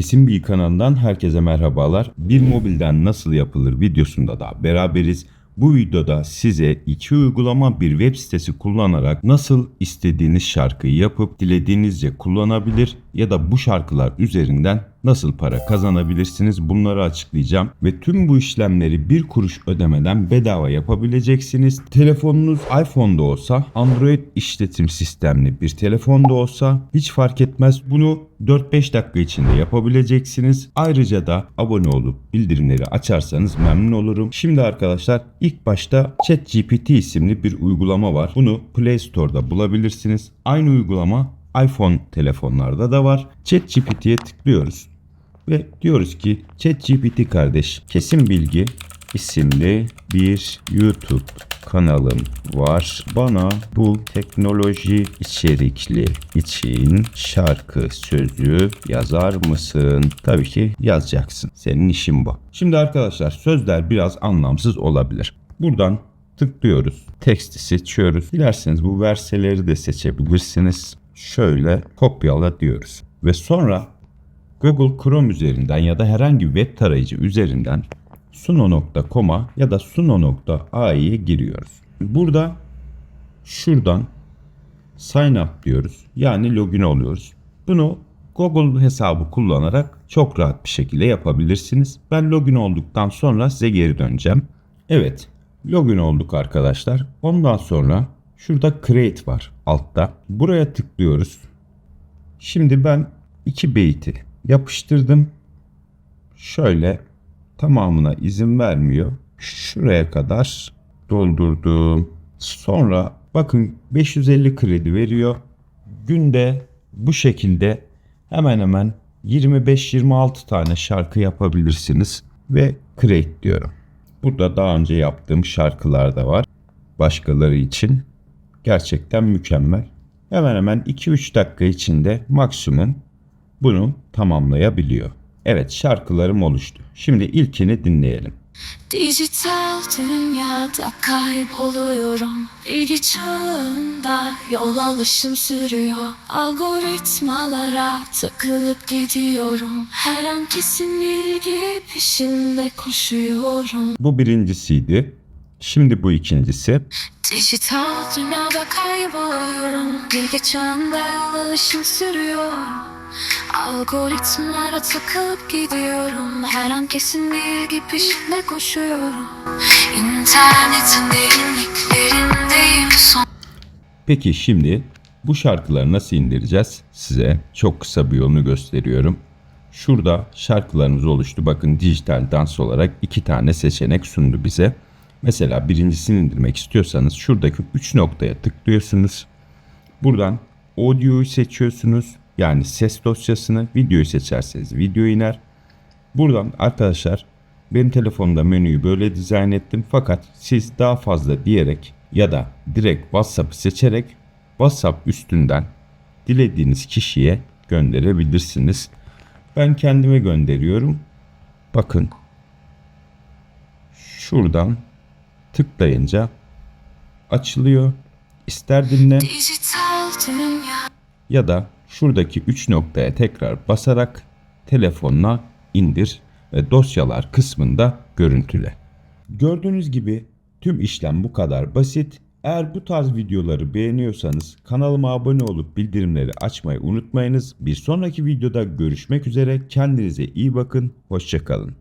Kesin Bilgi kanalından herkese merhabalar. Bir mobilden nasıl yapılır videosunda da beraberiz. Bu videoda size iki uygulama bir web sitesi kullanarak nasıl istediğiniz şarkıyı yapıp dilediğinizce kullanabilir ya da bu şarkılar üzerinden nasıl para kazanabilirsiniz bunları açıklayacağım. Ve tüm bu işlemleri bir kuruş ödemeden bedava yapabileceksiniz. Telefonunuz iPhone'da olsa, Android işletim sistemli bir telefonda olsa hiç fark etmez. Bunu 4-5 dakika içinde yapabileceksiniz. Ayrıca da abone olup bildirimleri açarsanız memnun olurum. Şimdi arkadaşlar ilk başta ChatGPT isimli bir uygulama var. Bunu Play Store'da bulabilirsiniz. Aynı uygulama iPhone telefonlarda da var. ChatGPT'ye tıklıyoruz ve diyoruz ki ChatGPT kardeş kesin bilgi isimli bir YouTube kanalım var. Bana bu teknoloji içerikli için şarkı sözü yazar mısın? Tabii ki yazacaksın. Senin işin bu. Şimdi arkadaşlar sözler biraz anlamsız olabilir. Buradan tıklıyoruz. Teksti seçiyoruz. Dilerseniz bu verseleri de seçebilirsiniz. Şöyle kopyala diyoruz. Ve sonra Google Chrome üzerinden ya da herhangi bir web tarayıcı üzerinden suno.com'a ya da suno.ai'ye giriyoruz. Burada şuradan sign up diyoruz. Yani login oluyoruz. Bunu Google hesabı kullanarak çok rahat bir şekilde yapabilirsiniz. Ben login olduktan sonra size geri döneceğim. Evet, login olduk arkadaşlar. Ondan sonra şurada create var altta. Buraya tıklıyoruz. Şimdi ben iki beyti yapıştırdım. Şöyle tamamına izin vermiyor. Şuraya kadar doldurdum. Sonra bakın 550 kredi veriyor. Günde bu şekilde hemen hemen 25-26 tane şarkı yapabilirsiniz ve create diyorum. Burada daha önce yaptığım şarkılar da var. Başkaları için gerçekten mükemmel. Hemen hemen 2-3 dakika içinde maksimum bunu tamamlayabiliyor. Evet şarkılarım oluştu. Şimdi ilkini dinleyelim. Dijital dünyada kayboluyorum. Bilgi çağında yol alışım sürüyor. Algoritmalara takılıp gidiyorum. Her an kesin bilgi peşinde koşuyorum. Bu birincisiydi. Şimdi bu ikincisi. Dijital dünyada kayboluyorum. Bilgi çağında yol alışım sürüyor Algoritmalara takılıp gidiyorum Her an kesin bilgi peşinde koşuyorum İnternetin derinliklerindeyim son Peki şimdi bu şarkıları nasıl indireceğiz? Size çok kısa bir yolunu gösteriyorum. Şurada şarkılarımız oluştu. Bakın dijital dans olarak iki tane seçenek sundu bize. Mesela birincisini indirmek istiyorsanız şuradaki 3 noktaya tıklıyorsunuz. Buradan audio'yu seçiyorsunuz. Yani ses dosyasını, videoyu seçerseniz video iner. Buradan arkadaşlar benim telefonumda menüyü böyle dizayn ettim. Fakat siz daha fazla diyerek ya da direkt WhatsApp'ı seçerek WhatsApp üstünden dilediğiniz kişiye gönderebilirsiniz. Ben kendime gönderiyorum. Bakın. Şuradan tıklayınca açılıyor. İster dinle ya da şuradaki 3 noktaya tekrar basarak telefonuna indir ve dosyalar kısmında görüntüle. Gördüğünüz gibi tüm işlem bu kadar basit. Eğer bu tarz videoları beğeniyorsanız kanalıma abone olup bildirimleri açmayı unutmayınız. Bir sonraki videoda görüşmek üzere. Kendinize iyi bakın. Hoşçakalın.